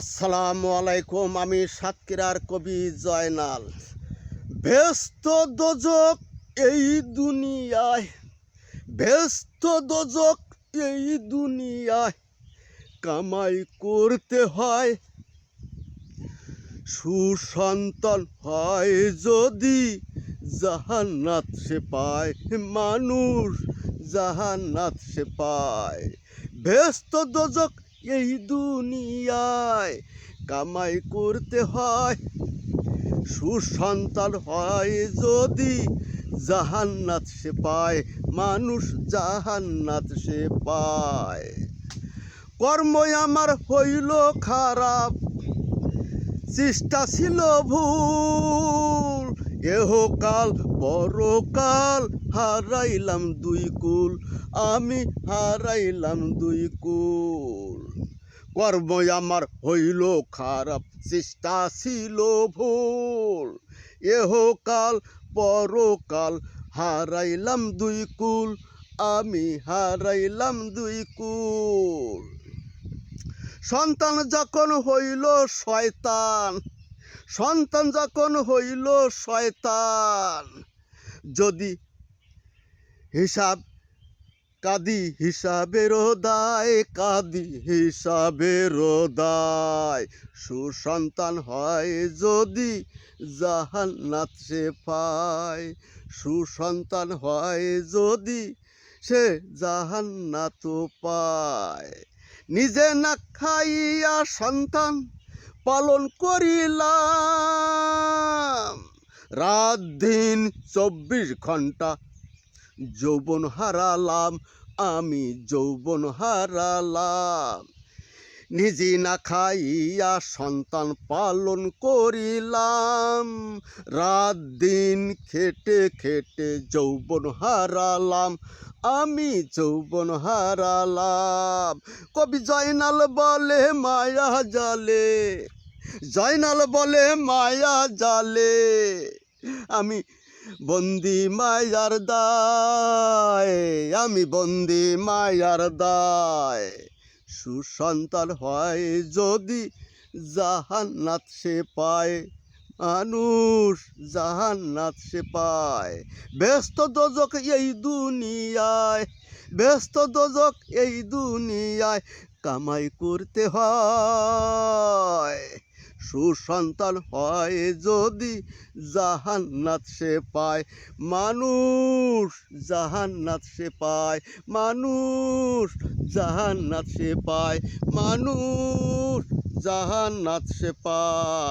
আসসালামু আলাইকুম, আমি সাতক্ষীরার কবি জয়নাল। ব্যস্ত দোজক এই দুনিয়ায়, ব্যস্ত দোজক এই দুনিয়ায় কামাই করতে হয়। সুসন্তান হয় যদি জাহান্নাত সে পায় মানুষ, জাহান্নাত সে পায়। ব্যস্ত দোজক এই দুনিয়ায় কামাই করতে হয়, সুসন্তান হয় যদি জাহান্নাত সে পায়, মানুষ জাহান্নাত সে পায়। কর্মই আমার হইল খারাপ, চেষ্টা ছিল ভুল, এহকাল, পরকাল হারাইলাম দুই কুল, আমি হারাইলাম দুই কুল। কর্মই আমার হইল খারাপ, চেষ্টা ছিল ভুল। এহকাল পরকাল হারাইলাম দুই কুল, আমি হারাইলাম দুই কুল। সন্তান যখন হইল শয়তান, সন্তান যখন হইল শয়তান, যদি হিসাব, কাদি হিসাবেরও দায়, কাদি হিসাবেরও দায়। সুসন্তান হয় যদি জাহান্নাত সে পায়। সুসন্তান হয় যদি সে জাহান্নাত পায়। নিজে না খাইয়া সন্তান পালন করিলাম। রাত দিন চব্বিশ ঘণ্টা যৌবন হারালাম, আমি যৌবন হারালাম। নিজে না খাইয়া সন্তান পালন করিলাম। রাত দিন খেটে খেটে যৌবন হারালাম, আমি যৌবন হারালাম। কবি জয়নাল বলে, মায়া জালে। জয়নাল বলে, মায়া জালে। আমি বন্দি মায়ার দায়, আমি বন্দি মায়ার দায়। সুসন্তান হয় যদি জাহান্নাত সে পায়, মানুষ জাহান্নাত সে পায়। ব্যস্ত দোজক এই দুনিয়ায়, ব্যস্ত দোজক এই দুনিয়ায় কামাই করতে হয়। সুসন্তান হয় যদি জাহান্নাত সে পায়। মানুষ জাহান্নাত সে পায়, মানুষ জাহান্নাত সে পায়, মানুষ জাহান্নাত সে পায়।